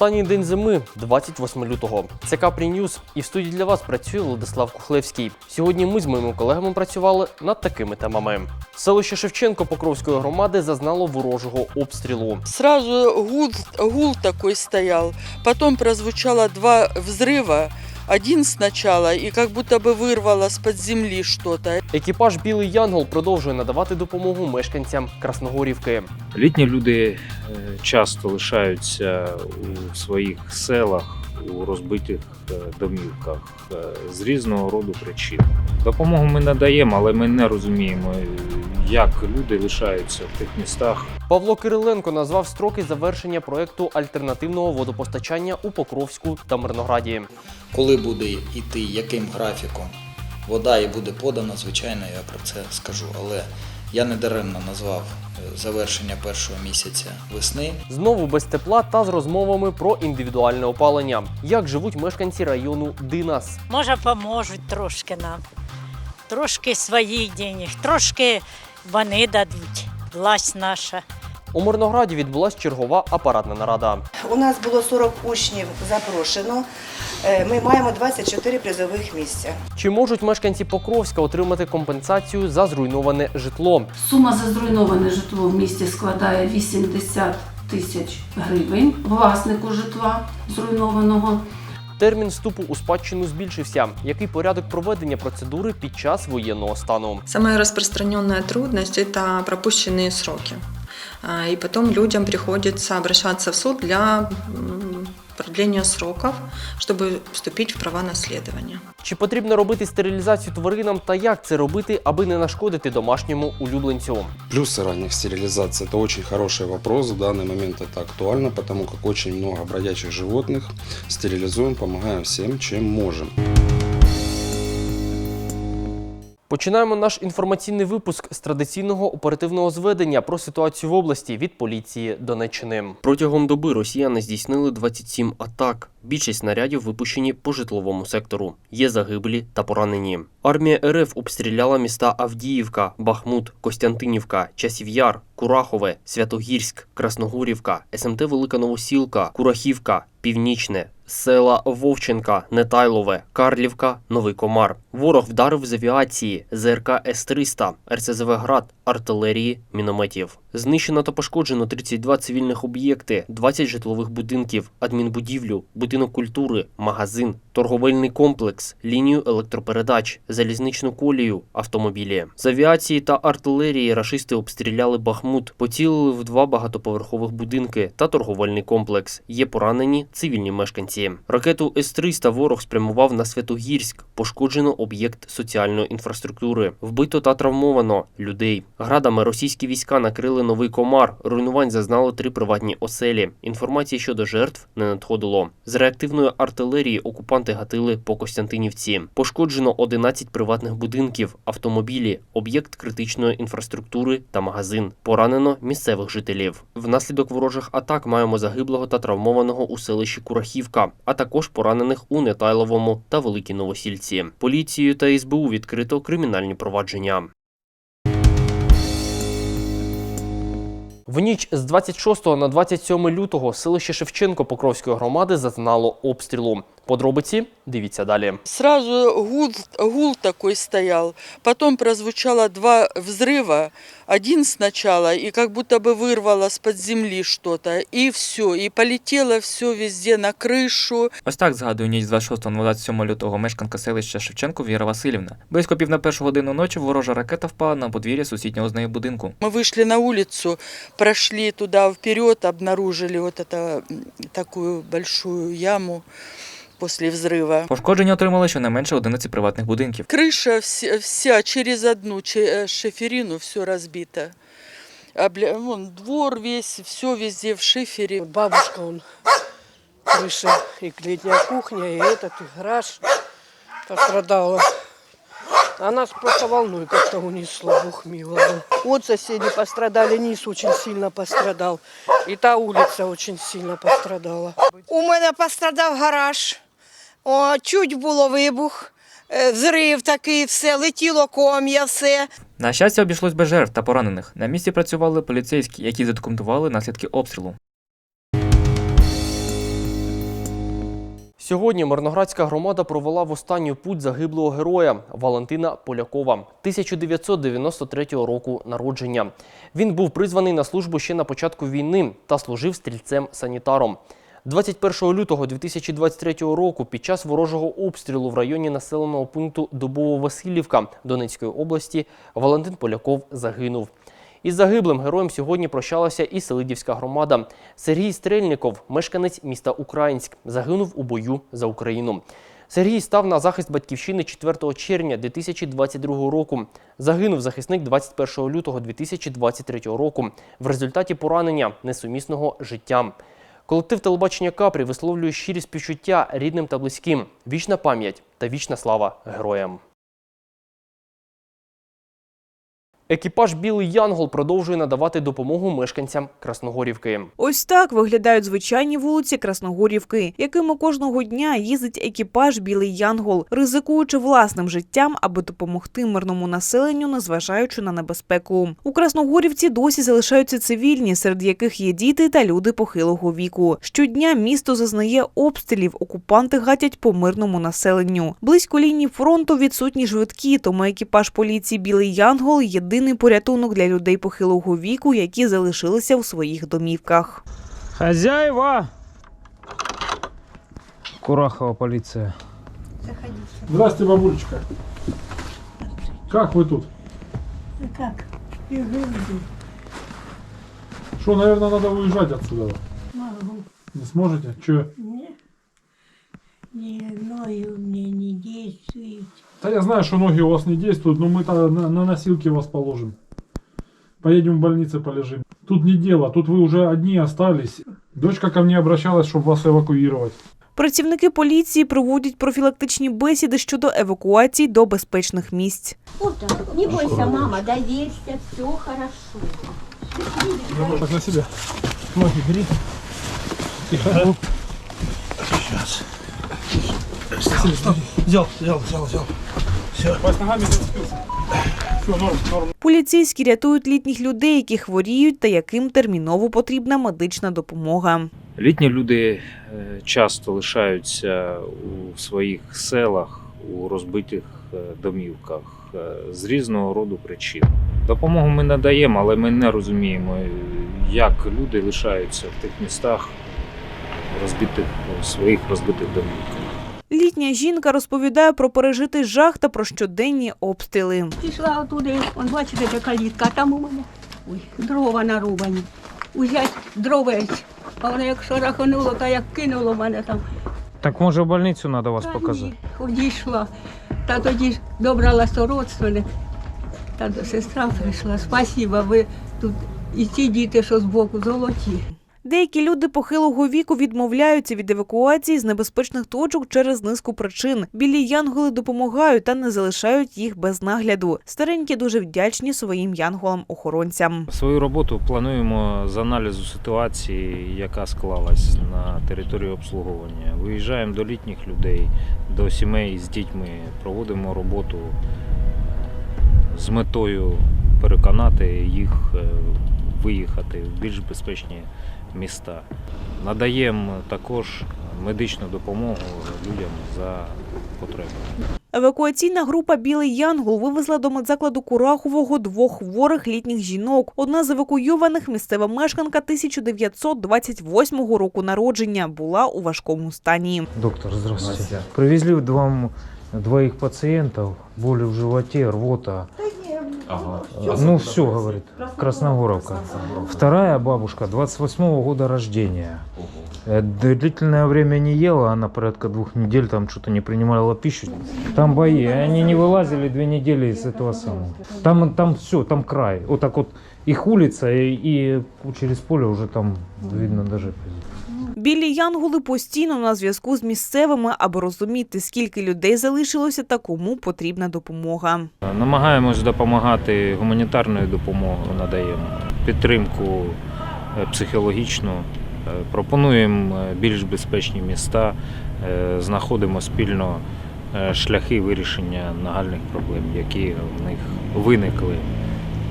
Останній день зими, 28 лютого. Це Капрі Ньюз, і в студії для вас працює Владислав Кухлевський. Сьогодні ми з моїми колегами працювали над такими темами. Селище Шевченко Покровської громади зазнало ворожого обстрілу. Сразу гул, гул такой стоял. Потом прозвучало два взрыва. Один сначала, и как будто бы вырвало з-під землі что-то. Екіпаж Білий Янгол продовжує надавати допомогу мешканцям Красногорівки. Літні люди е, часто лишаються у своїх селах, у розбитих е, домівках з різного роду причин. Допомогу ми надаємо, але ми не розуміємо, е, як люди лишаються в тих містах. Павло Кириленко назвав строки завершення проекту альтернативного водопостачання у Покровську та Мирнограді. Коли буде йти, яким графіком вода і буде подана, звичайно, я про це скажу. Але я не даремно назвав е, завершення першого місяця весни. Знову без тепла та з розмовами про індивідуальне опалення. Як живуть мешканці району Динас? Може, поможуть трошки нам. Трошки своїх денег, трошки вони дадуть. Власть наша. У Мирнограді відбулася чергова апаратна нарада. У нас було 40 учнів запрошено. Е, Ми маємо 24 призових місця. Чи можуть мешканці Покровська отримати компенсацію за зруйноване житло? Сума за зруйноване житло в місті складає 80 тисяч гривень власнику житла зруйнованого. Термін вступу у спадщину збільшився. Який порядок проведення процедури під час воєнного стану? Самая распространенная трудность – это пропущенные сроки. А, И потом людям приходится обращаться в суд для м, продления сроков, чтобы вступить в права наследования. Чи потрібно робити стерилізацію тваринам та як це робити, аби не нашкодити домашньому улюбленцю? Плюсы ранних стерилизаций – это очень хороший вопрос. В данный момент это актуально, потому как очень много бродячих животных. Стерилизуем, помогаем всем, чем можем. Починаємо наш інформаційний випуск з традиційного оперативного зведення про ситуацію в області від поліції Донеччини. Протягом доби росіяни здійснили 27 атак. Більшість снарядів випущені по житловому сектору. Є загиблі та поранені. Армія РФ обстріляла міста Авдіївка, Бахмут, Костянтинівка, Часів'яр, Курахове, Святогірськ, Красногорівка, СМТ Велика Новосілка, Курахівка, Північне, села Вовченка, Нетайлове, Карлівка, Новий Комар. Ворог вдарив з авіації, ЗРК С-300, РСЗВ «Град», артилерії, мінометів. Знищено та пошкоджено 32 цивільних об'єкти, 20 житлових будинків, адмінбудівлю, будинок культури, магазин, торговельний комплекс, лінію електропередач, залізничну колію, автомобілі. З авіації та артилерії рашисти обстріляли Бахмут, поцілили в два багатоповерхових будинки та торговельний комплекс. Є поранені цивільні мешканці. Ракету С-300 ворог спрямував на Святогірськ. Пошкоджено об'єкт соціальної інфраструктури. Вбито та травмовано людей. Градами російські війська накрили новий комар. Руйнувань зазнали три приватні оселі. Інформації щодо жертв не надходило. З реактивної артилерії окупанти гатили по Костянтинівці. Пошкоджено 11 приватних будинків, автомобілі, об'єкт критичної інфраструктури та магазин. Поранено місцевих жителів. Внаслідок ворожих атак маємо загиблого та травмованого у селищі Курахівка, а також поранених у Нетайловому та Великій Новосільці. Поліцією та СБУ відкрито кримінальні провадження. В ніч з 26 на 27 лютого селище Шевченко Покровської громади зазнало обстрілу. Подробиці дивіться далі. Сразу гул, гул такой стоял. Потом прозвучало два взрыва. Один сначала, и как будто бы вырвало с-под земли что-то. И все. И полетело все везде на крышу. Ось так згадує ніч з 26 на 27 лютого мешканка селища Шевченко Віра Васильівна. Близько пів на першу годину ночі ворожа ракета впала на подвір'я сусіднього з нею будинку. Мы вышли на улицу, прошли туда вперед, обнаружили вот это м, такую большую яму после взрыва. Пошкодження отримали щонайменше 11 приватних будинків. Крыша вся, вся через одну че- э, шиферину все разбито. Обля- Вон двор весь, все везде в шифере. Бабушка, он, крыша, и летняя кухня, и этот, и гараж пострадала. А нас просто волной как-то унесло, Бог миловал. Вот соседи пострадали, низ очень сильно пострадал. И та улица очень сильно пострадала. У мене пострадав гараж. О, чуть було вибух, е, взрив такий, все, летіло ком'я, все. На щастя, обійшлось без жертв та поранених. На місці працювали поліцейські, які задокументували наслідки обстрілу. Сьогодні Мирноградська громада провела в останню путь загиблого героя Валентина Полякова 1993 року народження. Він був призваний на службу ще на початку війни та служив стрільцем-санітаром. 21 лютого 2023 року під час ворожого обстрілу в районі населеного пункту Дубово-Васильівка Донецької області Валентин Поляков загинув. Із загиблим героєм сьогодні прощалася і Селидівська громада. Сергій Стрельніков, мешканець міста Українськ, загинув у бою за Україну. Сергій став на захист батьківщини 4 червня 2022 року. Загинув захисник 21 лютого 2023 року в результаті поранення несумісного життям. Колектив телебачення Капрі висловлює щирі співчуття рідним та близьким. Вічна пам'ять та вічна слава героям. Екіпаж Білий Янгол продовжує надавати допомогу мешканцям Красногорівки. Ось так виглядають звичайні вулиці Красногорівки, якими кожного дня їздить екіпаж Білий Янгол, ризикуючи власним життям, аби допомогти мирному населенню, незважаючи на небезпеку. У Красногорівці досі залишаються цивільні, серед яких є діти та люди похилого віку. Щодня місто зазнає обстрілів. Окупанти гатять по мирному населенню. Близько лінії фронту відсутні швидкі, тому екіпаж поліції Білий Янгол єдиний порятунок для людей похилого віку, які залишилися у своїх домівках. Хозяева! Курахова полиция. Здрасте, бабулечка. Как вы тут? Как? Что, наверное, надо уезжать отсюда. Могу. Не сможете? Че? Не, не, ноги у меня не действуют. Да я знаю, что ноги у вас не действуют, но мы-то на, на носилки вас положим. Поедем в больнице полежим. Тут не дело, тут вы уже одни остались. Дочка ко мне обращалась, чтобы вас эвакуировать. Працівники поліції проводять профілактичні бесіди щодо евакуації до безпечних місць. Вот так. Не бойся, мама, доверься, все хорошо. Так на себя. Ноги бери. Тихо. Сейчас. Взял, взял, взял, взял. Все. Поліцейські рятують літніх людей, які хворіють та яким терміново потрібна медична допомога. Літні люди е, часто лишаються у своїх селах, у розбитих е, домівках е, з різного роду причин. Допомогу ми надаємо, але ми не розуміємо, як люди лишаються в тих містах розбитих своїх розбитих домівках. Літня жінка розповідає про пережитий жах та про щоденні обстріли. Пішла отуди, он бачите, де калітка, а там у мене ой, дрова нарубані. Узять дровець, а воно як шарахануло, та як кинуло мене там. Так може в больницю треба вас Та ні, Одійшла. Та тоді ж добралась до родственник. Та до сестра прийшла. Спасіба, ви тут і ці діти, що збоку, золоті. Деякі люди похилого віку відмовляються від евакуації з небезпечних точок через низку причин. Білі янголи допомагають та не залишають їх без нагляду. Старенькі дуже вдячні своїм янголам-охоронцям. Свою роботу плануємо з аналізу ситуації, яка склалась на території обслуговування. Виїжджаємо до літніх людей, до сімей з дітьми, проводимо роботу з метою переконати їх е, виїхати в більш безпечні міста. Надаємо також медичну допомогу людям за потребами. Евакуаційна група Білий Янгол вивезла до медзакладу Курахового двох хворих літніх жінок. Одна з евакуйованих місцева мешканка 1928 року народження була у важкому стані. Доктор, здравствуйте. Привезли вам двоих пациентов, боли в животе, рвота. Ну все, говорит, Красногоровка. Вторая бабушка 28 года рождения. Э, Длительное время не ела, она порядка двух недель там что-то не принимала пищу. Там бои, они не вылазили две недели из этого самого. Там, там все, там край. Вот так вот их улица и, и через поле уже там видно даже. Білі янголи постійно на зв'язку з місцевими, аби розуміти, скільки людей залишилося та кому потрібна допомога. Намагаємось допомагати гуманітарною допомогою, надаємо підтримку е, психологічну, е, пропонуємо е, більш безпечні міста, знаходимо спільно шляхи вирішення нагальних проблем, які в них виникли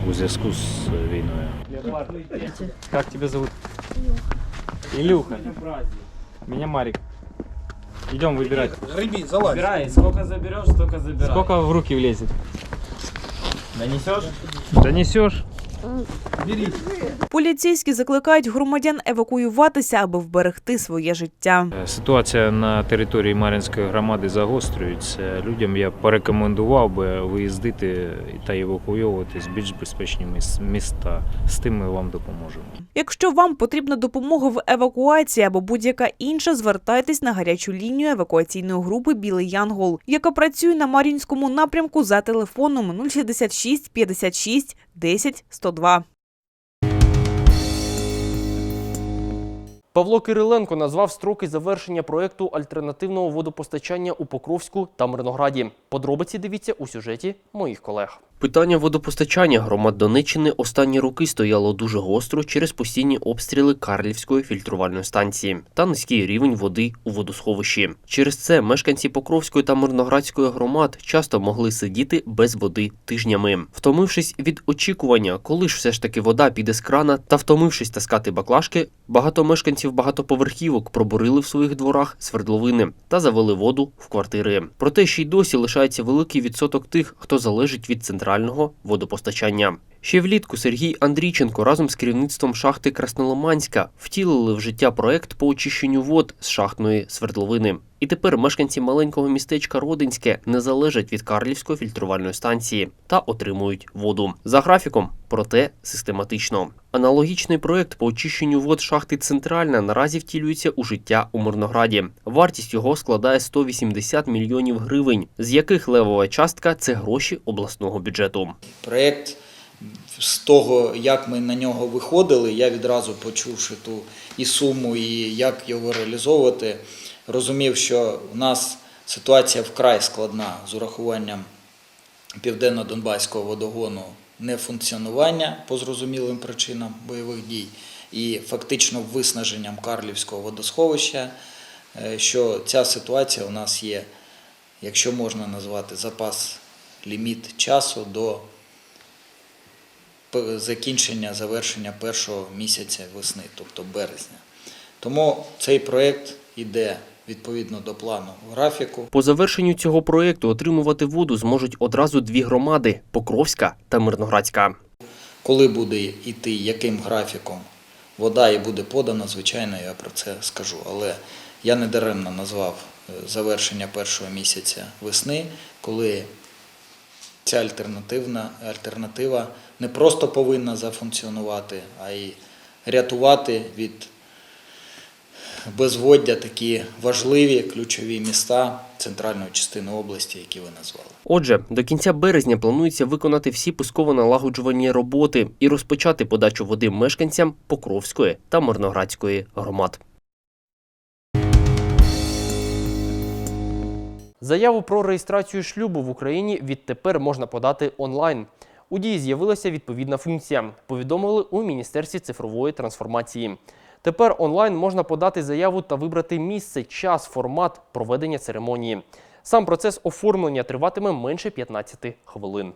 у зв'язку з війною. Как тебя зовут? Илюха. Меня Марик. Идем выбирать. Греби, залазь. Забирай, сколько заберешь, столько забирай. Сколько в руки влезет? Донесешь? Донесешь? Поліцейські закликають громадян евакуюватися, аби вберегти своє життя. Е, Ситуація на території Мар'їнської громади загострюється. Людям я порекомендував би виїздити та евакуйовуватись в більш безпечні міста. З тим ми вам допоможемо. Якщо вам потрібна допомога в евакуації або будь-яка інша, звертайтесь на гарячу лінію евакуаційної групи Білий Янгол, яка працює на Мар'їнському напрямку за телефоном 066 56 10 102. Павло Кириленко назвав строки завершення проекту альтернативного водопостачання у Покровську та Мирнограді. Подробиці дивіться у сюжеті моїх колег. Питання водопостачання громад Донеччини останні роки стояло дуже гостро через постійні обстріли Карлівської фільтрувальної станції та низький рівень води у водосховищі. Через це мешканці Покровської та Мирноградської громад часто могли сидіти без води тижнями. Втомившись від очікування, коли ж все ж таки вода піде з крана, та втомившись таскати баклажки, багато мешканців багатоповерхівок пробурили в своїх дворах свердловини та завели воду в квартири. Проте ще й досі лишається великий відсоток тих, хто залежить від центрального водопостачання. Ще влітку Сергій Андрійченко разом з керівництвом шахти Красноломанська втілили в життя проект по очищенню вод з шахтної свердловини. І тепер мешканці маленького містечка Родинське не залежать від Карлівської фільтрувальної станції та отримують воду за графіком, проте систематично. Аналогічний проект по очищенню вод шахти Центральна наразі втілюється у життя у Мирнограді. Вартість його складає 180 мільйонів гривень, з яких левова частка це гроші обласного бюджету. Проєкт з того, як ми на нього виходили, я відразу почувши ту і суму, і як його реалізовувати, розумів, що в нас ситуація вкрай складна з урахуванням південно-донбаського водогону нефункціонування по зрозумілим причинам бойових дій і фактично виснаженням Карлівського водосховища, е, що ця ситуація у нас є, якщо можна назвати запас ліміт часу до закінчення, завершення першого місяця весни, тобто березня. Тому цей проєкт йде відповідно до плану графіку. По завершенню цього проєкту отримувати воду зможуть одразу дві громади Покровська та Мирноградська. Коли буде йти, яким графіком вода і буде подана, звичайно, я про це скажу. Але я не даремно назвав е, завершення першого місяця весни, коли ця альтернативна альтернатива не просто повинна зафункціонувати, а й рятувати від безводдя такі важливі ключові міста центральної частини області, які ви назвали. Отже, до кінця березня планується виконати всі пусково-налагоджувальні роботи і розпочати подачу води мешканцям Покровської та Мирноградської громад. Заяву про реєстрацію шлюбу в Україні відтепер можна подати онлайн. У дії з'явилася відповідна функція. Повідомили у Міністерстві цифрової трансформації. Тепер онлайн можна подати заяву та вибрати місце, час, формат проведення церемонії. Сам процес оформлення триватиме менше 15 хвилин.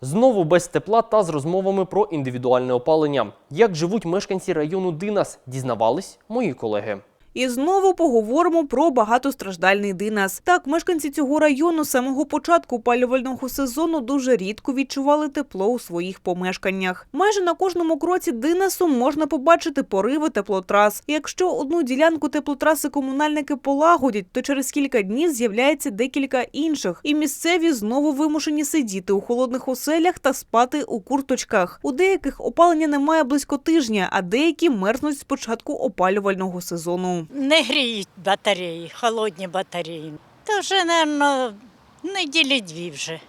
Знову без тепла та з розмовами про індивідуальне опалення. Як живуть мешканці району Динас, дізнавались мої колеги. І знову поговоримо про багатостраждальний Динас. Так, мешканці цього району з самого початку опалювального сезону дуже рідко відчували тепло у своїх помешканнях. Майже на кожному кроці Динасу можна побачити пориви теплотрас. Якщо одну ділянку теплотраси комунальники полагодять, то через кілька днів з'являється декілька інших, і місцеві знову вимушені сидіти у холодних оселях та спати у курточках. У деяких опалення немає близько тижня, а деякі мерзнуть з початку опалювального сезону. Не гріють батареї, холодні батареї. Та вже, мабуть, неділі дві вже.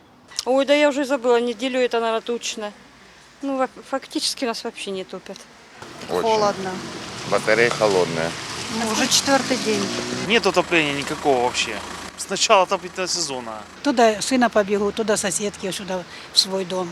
Ой, да я уже забыла, неделю это, наверное, точно. Ну, во- фактически нас вообще не топят. Очень. Батарея холодная. Ну, уже четвертый день. Нет отопления никакого вообще. С начала отопительного сезона. Туда сына побегу, туда соседки, сюда в свой дом.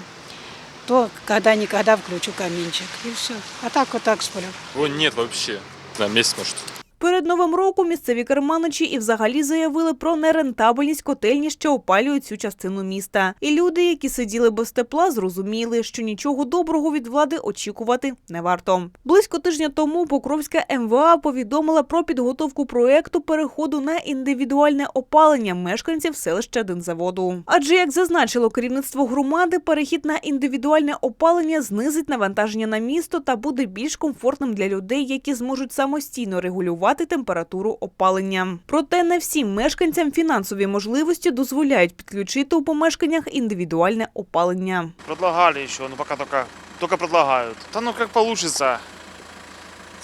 То когда-никогда включу каминчик. И все. А так вот так сплю. Его нет вообще. На месяц, может. Перед новим роком місцеві керманичі і взагалі заявили про нерентабельність котельні, що опалюють цю частину міста. І люди, які сиділи без тепла, зрозуміли, що нічого доброго від влади очікувати не варто. Близько тижня тому Покровська МВА повідомила про підготовку проекту переходу на індивідуальне опалення мешканців селища Динзаводу. Адже, як зазначило керівництво громади, перехід на індивідуальне опалення знизить навантаження на місто та буде більш комфортним для людей, які зможуть самостійно регулювати температуру опалення. Проте не всім мешканцям фінансові можливості дозволяють підключити у помешканнях індивідуальне опалення. Предлагали еще, но пока только, только предлагают. Да ну как получится.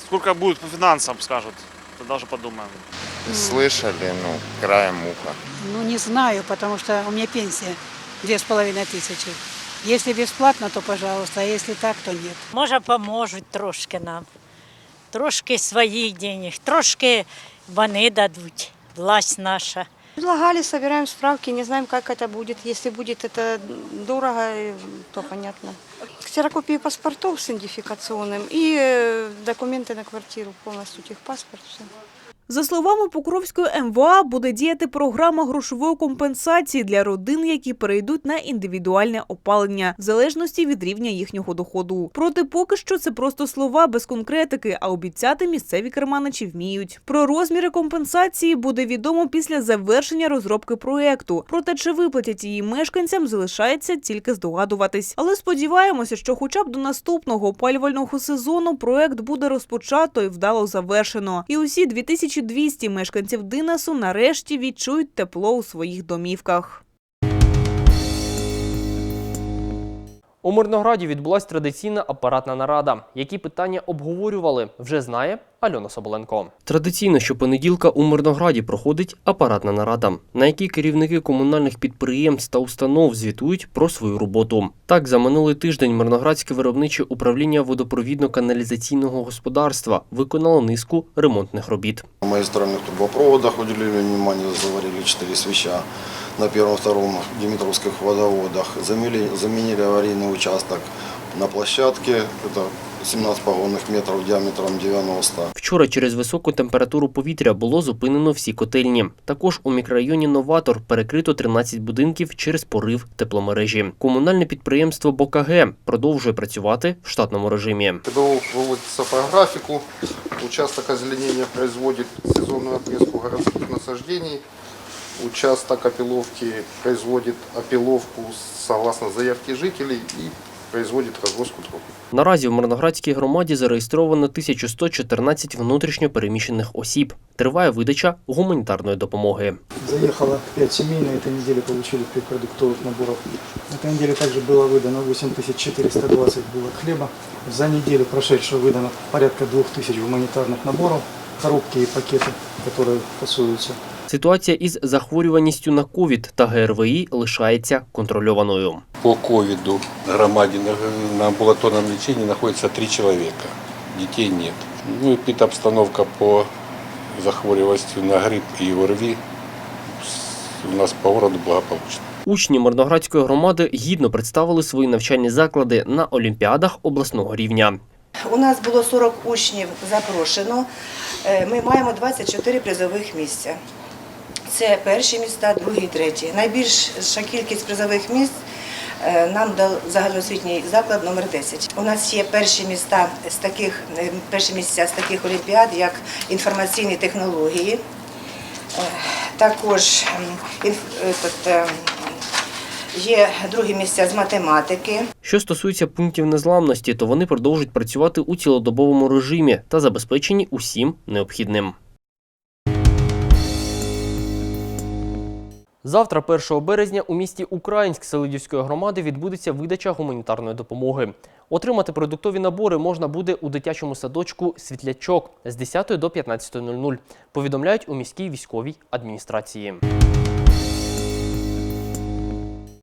Сколько будет по финансам, скажут. Тогда уже подумаем. Слышали, ну, краем уха. Ну, не знаю, потому что у меня пенсия две с половиной тысячи. Если бесплатно, то пожалуйста, а если так, то нет. Може, поможуть трошки нам Трошки своїх денег, трошки вони дадуть, власть наша. Предлагали, собираем справки, не знаем, как это будет. Если будет это дорого, э, то понятно. Ксерокопии паспортов с идентификационным и э, документы на квартиру, полностью техпаспорт, все. За словами Покровської МВА, буде діяти програма грошової компенсації для родин, які перейдуть на індивідуальне опалення, в залежності від рівня їхнього доходу. Проте поки що це просто слова без конкретики, а обіцяти місцеві керманичі вміють. Про розміри компенсації буде відомо після завершення розробки проекту. Проте чи виплатять її мешканцям, залишається тільки здогадуватись. Але сподіваємося, що хоча б до наступного опалювального сезону проект буде розпочато і вдало завершено. І усі 2200 мешканців Динасу нарешті відчують тепло у своїх домівках. У Мирнограді відбулася традиційна апаратна нарада. Які питання обговорювали, вже знає Альона Соболенко. Традиційно щопонеділка у Мирнограді проходить апаратна нарада, на якій керівники комунальних підприємств та установ звітують про свою роботу. Так, за минулий тиждень Мирноградське виробниче управління водопровідно-каналізаційного господарства виконало низку ремонтних робіт. На магистральных трубопроводах уделили внимание, заварили 4 свеча. На первом-втором Димитровских водоводах заменили, заменили аварийный участок на площадке. Это 17 погонных метров диаметром 90. Вчора через високу температуру повітря було зупинено всі котельні. Також у мікрорайоні Новатор перекрито 13 будинків через порив тепломережі. Комунальне підприємство БКГ продовжує працювати в штатному режимі. Педагог выводится по графику. Участок озеленения производит сезонную обрезку городских насаждений. Участок опиловки производит опиловку согласно заявке жителей и производит развозку труб. Наразі в Мирноградській громаді зареєстровано 1114 внутрішньо переміщених осіб. Триває видача гуманітарної допомоги. Заехало 5 семей, на этой неделе получили 5 продуктовых наборов. На этой неделе также было выдано 8420 булок хлеба. За неделю прошедшую выдано порядка 2000 гуманитарных наборов, коробки и пакеты, которые фасуются. Ситуація із захворюваністю на ковід та ГРВІ лишається контрольованою. По ковиду в громаде на, на амбулаторном лечении находится три человека. Детей нет. Ну и пит-обстановка по захворюванности на грипп и ОРВИ у нас по городу благополучна. Учні Мирноградської громади гідно представили свої навчальні заклади на олімпіадах обласного рівня. У нас було 40 учнів запрошено. Е, Ми маємо 24 призових місця. Це перші міста, другі, треті. Найбільша кількість призових місць е, нам дав загальноосвітній заклад номер 10. У нас є перші міста з таких е, перші місця з таких олімпіад, як інформаційні технології. Е, Також м, інф- е, тут, е, є другі місця з математики. Що стосується пунктів незламності, то вони продовжують працювати у цілодобовому режимі та забезпечені усім необхідним. Завтра, 1 березня, у місті Українськ Селидівської громади відбудеться видача гуманітарної допомоги. Отримати продуктові набори можна буде у дитячому садочку Світлячок з 10 до 15.00, повідомляють у міській військовій адміністрації.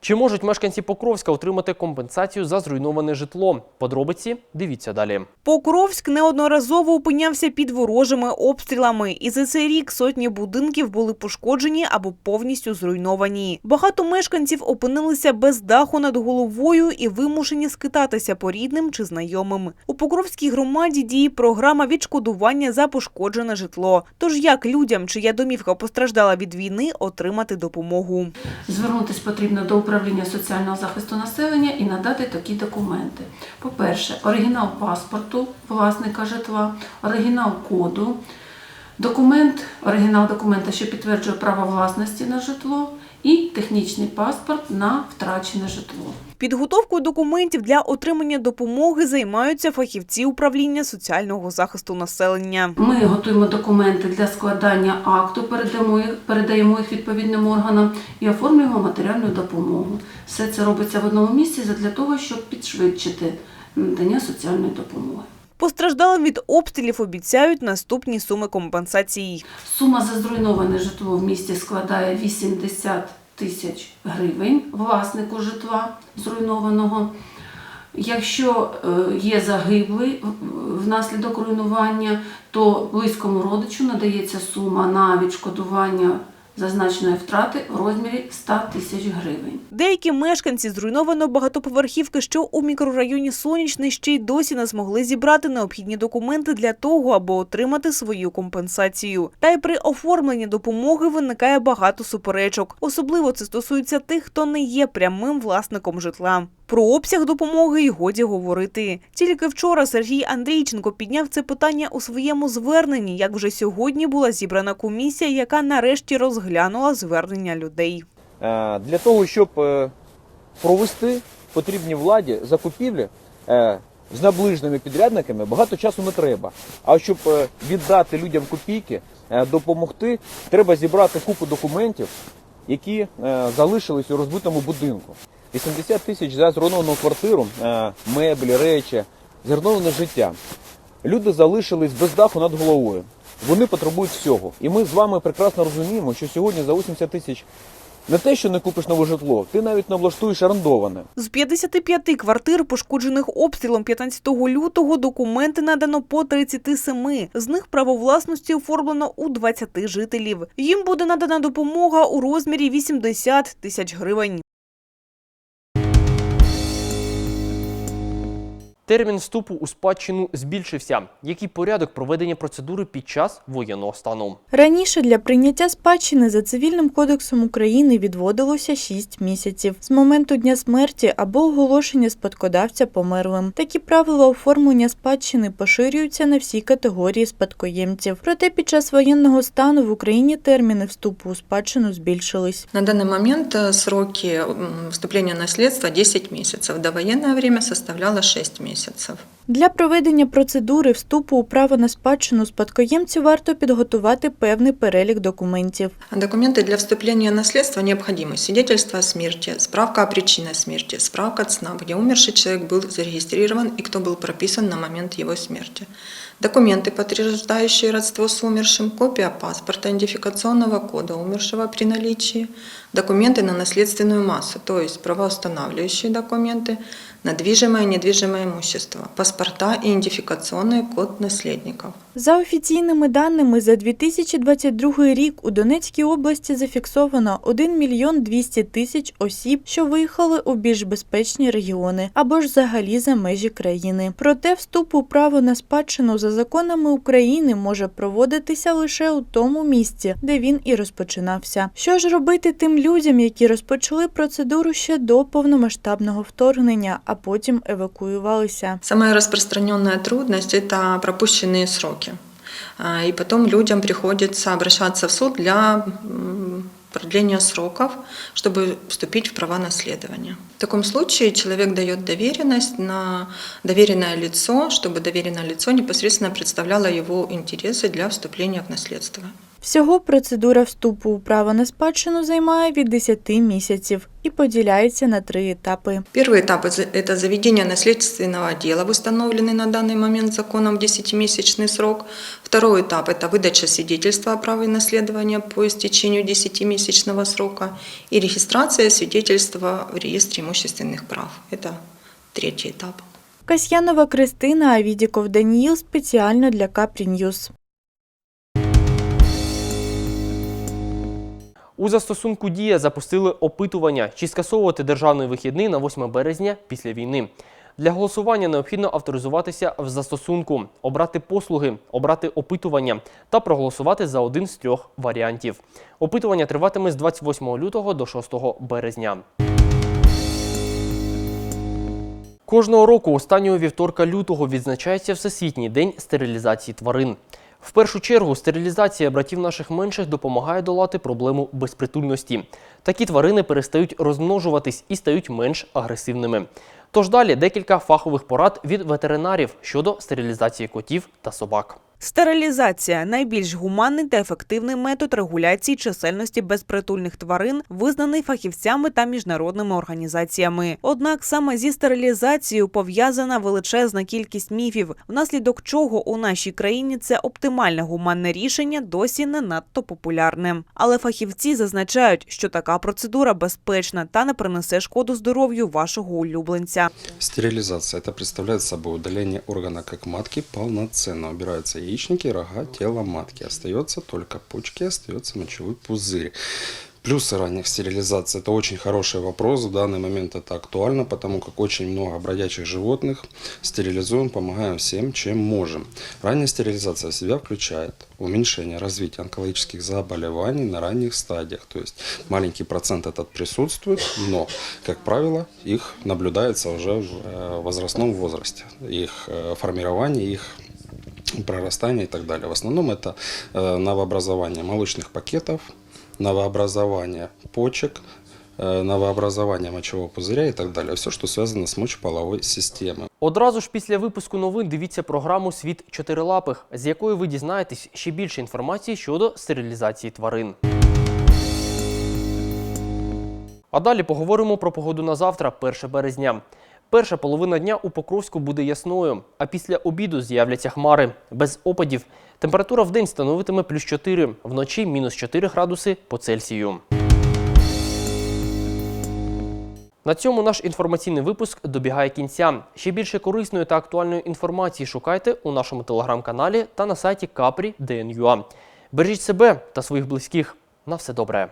Чи можуть мешканці Покровська отримати компенсацію за зруйноване житло? Подробиці дивіться далі. Покровськ неодноразово опинявся під ворожими обстрілами, і за цей рік сотні будинків були пошкоджені або повністю зруйновані. Багато мешканців опинилися без даху над головою і вимушені скитатися по рідним чи знайомим. У Покровській громаді діє програма відшкодування за пошкоджене житло. Тож як людям, чия домівка постраждала від війни, отримати допомогу? Звернутися потрібно до управління соціального захисту населення і надати такі документи. По-перше, оригінал паспорту власника житла, оригінал коду, документ, оригінал документа, що підтверджує право власності на житло, і технічний паспорт на втрачене житло. Підготовкою документів для отримання допомоги займаються фахівці управління соціального захисту населення. Ми готуємо документи для складання акту, передаємо їх, передаємо їх відповідним органам і оформлюємо матеріальну допомогу. Все це робиться в одному місці для того, щоб підшвидшити надання соціальної допомоги. Постраждалим від обстрілів обіцяють наступні суми компенсацій. Сума за зруйноване житло в місті складає 80 тисяч гривень власнику житла зруйнованого. Якщо е, є загиблий внаслідок руйнування, то близькому родичу надається сума на відшкодування зазначеної втрати в розмірі 100 тисяч гривень. Деякі мешканці зруйновано багатоповерхівки, що у мікрорайоні Сонячний ще й досі не змогли зібрати необхідні документи для того, аби отримати свою компенсацію. Та й при оформленні допомоги виникає багато суперечок. Особливо це стосується тих, хто не є прямим власником житла. Про обсяг допомоги й годі говорити. Тільки вчора Сергій Андрійченко підняв це питання у своєму зверненні. Як вже сьогодні була зібрана комісія, яка нарешті розглянула звернення людей. Е, Для того, щоб е, провести потрібній владі закупівлі е, з наближеними підрядниками, багато часу не треба. А щоб віддати людям копійки, допомогти, треба зібрати купу документів, які залишились у розбитому будинку. 80 тисяч за зруйновану квартиру, е, меблі, речі, зруйноване життя. Люди залишились без даху над головою. Вони потребують всього. І ми з вами прекрасно розуміємо, що сьогодні за 80 тисяч не те, що не купиш нове житло, ти навіть облаштуєш орендоване. З 55 квартир, пошкоджених обстрілом 15 лютого, документи надано по 37. З них право власності оформлено у 20 жителів. Їм буде надана допомога у розмірі 80 тисяч гривень. Термін вступу у спадщину збільшився. Який порядок проведення процедури під час воєнного стану? Раніше для прийняття спадщини за цивільним кодексом України відводилося 6 місяців з моменту дня смерті або оголошення спадкодавця померлим. Такі правила оформлення спадщини поширюються на всі категорії спадкоємців. Проте під час воєнного стану в Україні терміни вступу у спадщину збільшились. На данный момент э, сроки м, вступления в наследство 10 месяцев. До военное время составляло 6 месяцев. Для проведення процедури вступу у право на спадщину спадкоємцю варто підготувати певний перелік документів. Документы для вступления в наследство необходимы. Свидетельство о смерти, справка о причине смерти, справка от СНАП, где умерший человек был зарегистрирован и кто был прописан на момент его смерти. Документы, подтверждающие родство с умершим, копия паспорта, идентификационного кода умершего при наличии, документы на наследственную массу, то есть правоустанавливающие документы, на движимое и недвижимое имущество, паспорта и идентификационный код наследников. За офіційними даними, за 2022 рік у Донецькій області зафіксовано 1 мільйон 200 тисяч осіб, що виїхали у більш безпечні регіони або ж взагалі за межі країни. Проте вступ у право на спадщину за законами України може проводитися лише у тому місці, де він і розпочинався. Що ж робити тим людям, які розпочали процедуру ще до повномасштабного вторгнення, а потім евакуювалися? Самая распространенная трудность – это пропущенные сроки. А, И потом людям приходится обращаться в суд для м, продления сроков, чтобы вступить в права наследования. В таком случае человек дает доверенность на доверенное лицо, чтобы доверенное лицо непосредственно представляло его интересы для вступления в наследство. Всього процедура вступу у право на спадщину займає від 10 місяців і поділяється на три етапи. Первый этап – это заведение наследственного дела, установленный на данный момент законом 10-месячный срок. Второй этап – это выдача свидетельства о праве наследования по истечению 10-месячного срока и регистрация свидетельства в реестре имущественных прав. Это третий этап. Касьянова Кристина, Авідіков Даніїл спеціально для Капрі Ньюс. У застосунку Дія запустили опитування, чи скасовувати державний вихідний на 8 березня після війни. Для голосування необхідно авторизуватися в застосунку, обрати послуги, обрати опитування та проголосувати за один з трьох варіантів. Опитування триватиме з 28 лютого до 6 березня. Кожного року останнього вівторка лютого відзначається Всесвітній день стерилізації тварин. В першу чергу стерилізація братів наших менших допомагає долати проблему безпритульності. Такі тварини перестають розмножуватись і стають менш агресивними. Тож далі декілька фахових порад від ветеринарів щодо стерилізації котів та собак. Стерилізація найбільш гуманний та ефективний метод регуляції чисельності безпритульних тварин, визнаний фахівцями та міжнародними організаціями. Однак саме зі стерилізацією пов'язана величезна кількість міфів, внаслідок чого у нашій країні це оптимальне гуманне рішення досі не надто популярне. Але фахівці зазначають, що така процедура безпечна та не принесе шкоду здоров'ю вашого улюбленця. Стерилизация – это представляет собой удаление органа как матки полноценно. Убираются яичники, рога, тело матки. Остается только почки, остается мочевой пузырь. Плюсы ранних стерилизаций – это очень хороший вопрос. В данный момент это актуально, потому как очень много бродячих животных стерилизуем, помогаем всем, чем можем. Ранняя стерилизация в себя включает уменьшение развития онкологических заболеваний на ранних стадиях. То есть маленький процент этот присутствует, но, как правило, их наблюдается уже в э, возрастном возрасте. Их э, формирование, их прорастание и так далее. В основном это э, новообразование молочных пакетов, новообразование почек, э, новообразование мочевого пузыря и так далее. Все, что связано с мочеполовой системой. Одразу ж після випуску новин дивіться програму Світ чотирилапих, з якої ви дізнаєтесь ще більше інформації щодо стерилізації тварин. А далі поговоримо про погоду на завтра, 1 березня. Перша половина дня у Покровську буде ясною, а після обіду з'являться хмари без опадів. Температура в день становитиме плюс 4, вночі мінус 4 градуси по Цельсію. На цьому наш інформаційний випуск добігає кінця. Ще більше корисної та актуальної інформації шукайте у нашому телеграм-каналі та на сайті Capri.dn.ua. Бережіть себе та своїх близьких. На все добре.